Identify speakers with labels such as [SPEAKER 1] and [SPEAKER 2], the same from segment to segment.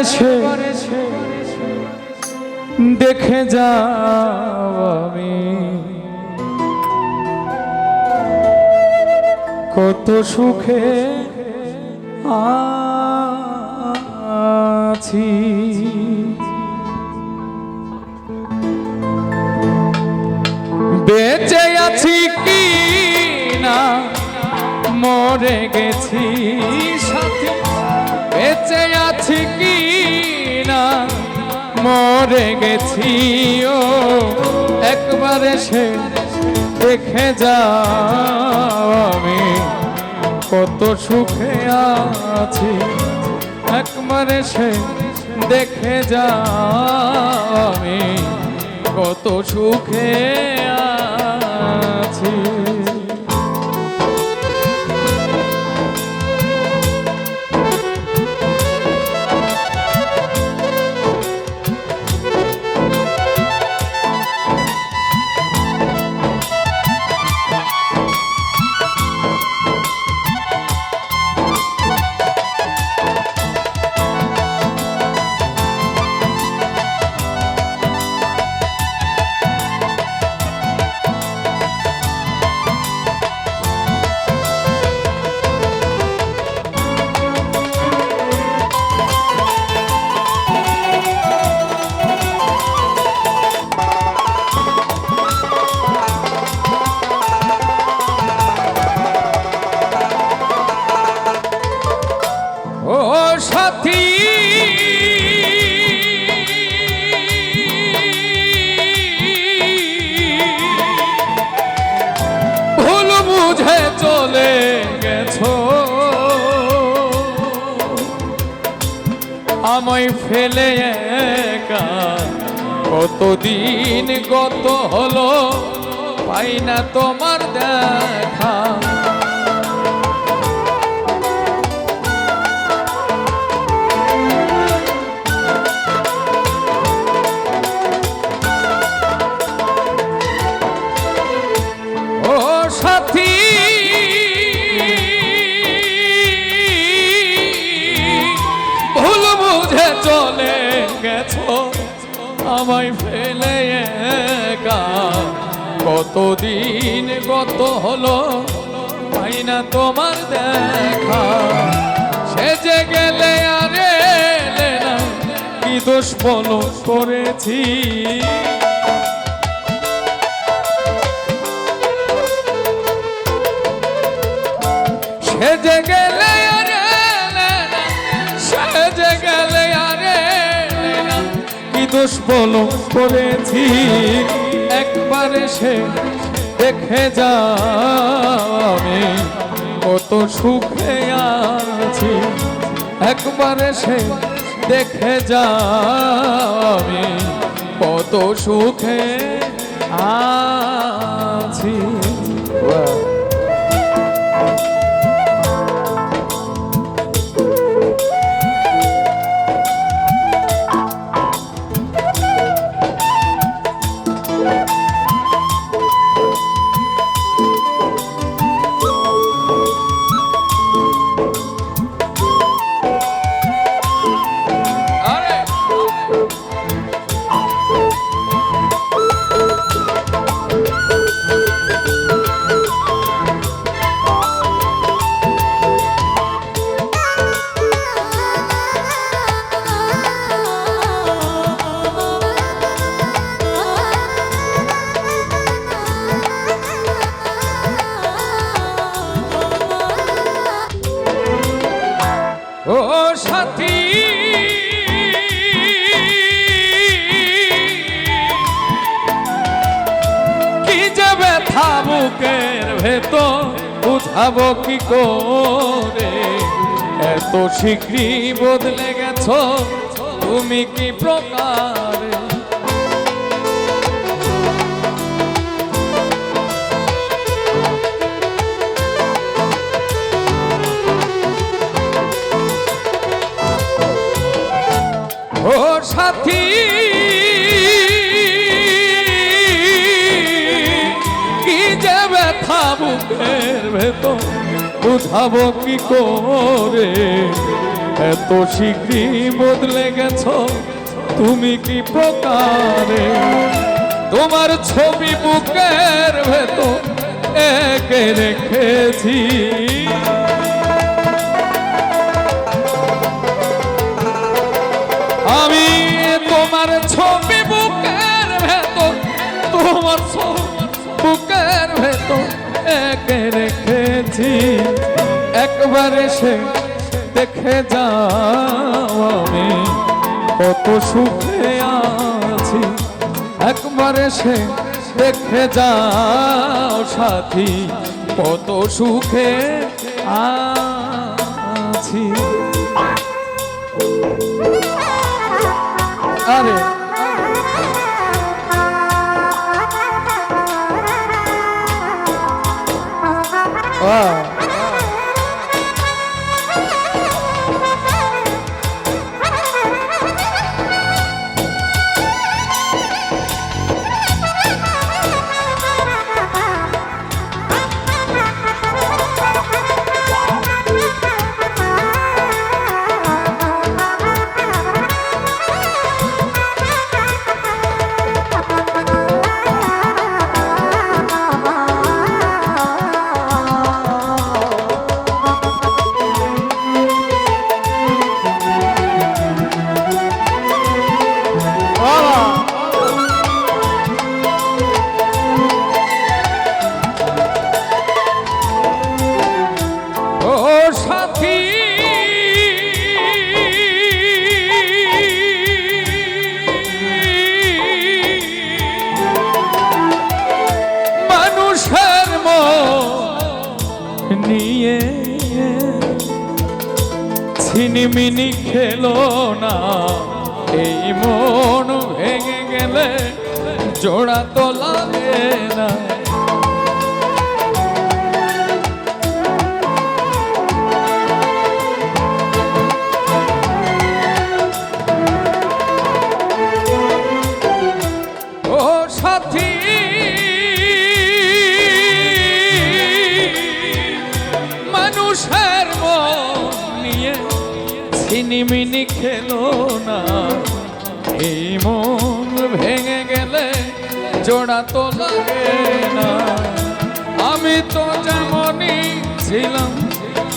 [SPEAKER 1] এসে দেখে যাও আমি। কত সুখে আছি। বেঁচে আছি কি না? মরে গেছি। মরে গেছি, ও, একবার এসে দেখে যাও আমি। কত সুখে আছি, একবার এসে দেখে যাও আমি। কত সুখে আছি। সাথী। চলে গেছো। আমায় ফেলে কতদিন গত হলো পাই না তোমার দেখা। আমায় ফেলে একা। কতদিন কত হলো পাই না তোমার দেখা? সেজে গেলে আর না, কি দোষ বলো করেছি? সেজে গেলে দোষ বলো করেছি একবার সে দেখে যা আমি, কত সুখে আছি। একবার সে দেখে যা আমি, কত সুখে আছি। বুকের ভেতর বুঝাবো কি করে? এত শীঘ্রই বদলে গেছ তুমি কি প্রকার? ও সাথী ভেতর বুঝাবো কি করে? এত শীঘ্রই বদলে গেছ, তুমি কি প্রকারে? তোমার ছবি বুকের ভেতর একে রেখেছি। আমি তোমার ছবি রেখেছি একবার এসে দেখে যাও আমি। কত সুখে আছি, একবার এসে দেখে যাও সাথী। কত সুখে আছি। আরে। 와. ছিনিমিনি খেলো না। এই মন ভেঙে গেলে জোড়া তো লাগে না। মন ভেঙে গেলে জোড়া তো লাগে না। আমি তো যেমনই ছিলাম,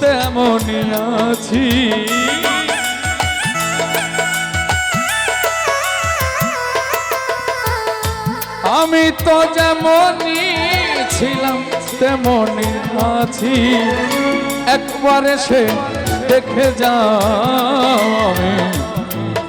[SPEAKER 1] তেমনই আছি। আমি তো যেমনই ছিলাম, তেমনই আছি। একবার সে দেখে আমি।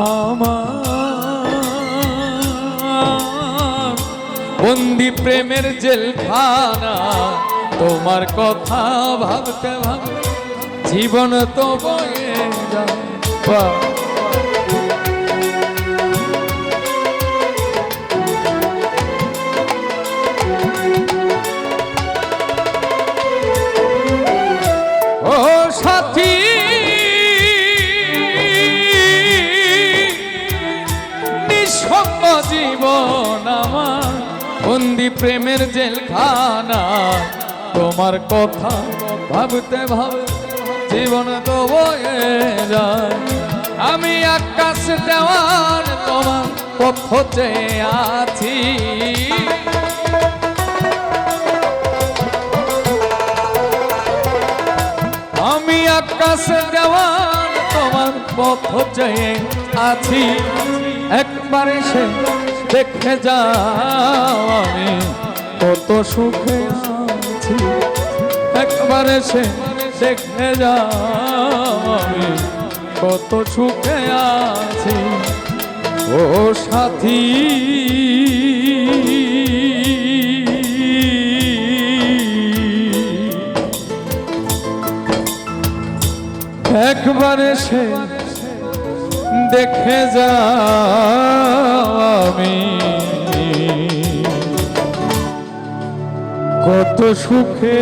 [SPEAKER 1] আমার বন্দি প্রেমের জেলখানা তোমার কথা ভাবতে ভাবতে জীবন তো বয়ে যায়। প্রেমের জেলখানা। তোমার কথা ভাবতে ভাবে জীবন তো বয়ে যায়। আমি আকাশ দেওয়ার তোমার পথ চেয়ে আছি। আমি আকাশ দেওয়ার তোমার পথ চেয়ে আছি। একবার এসে দেখে যাও আমি। কত সুখে আছি। একবারে সে দেখে আমি কত সুখে আছি। ও সাথী। একবারে সে দেখে যা আমি কত সুখে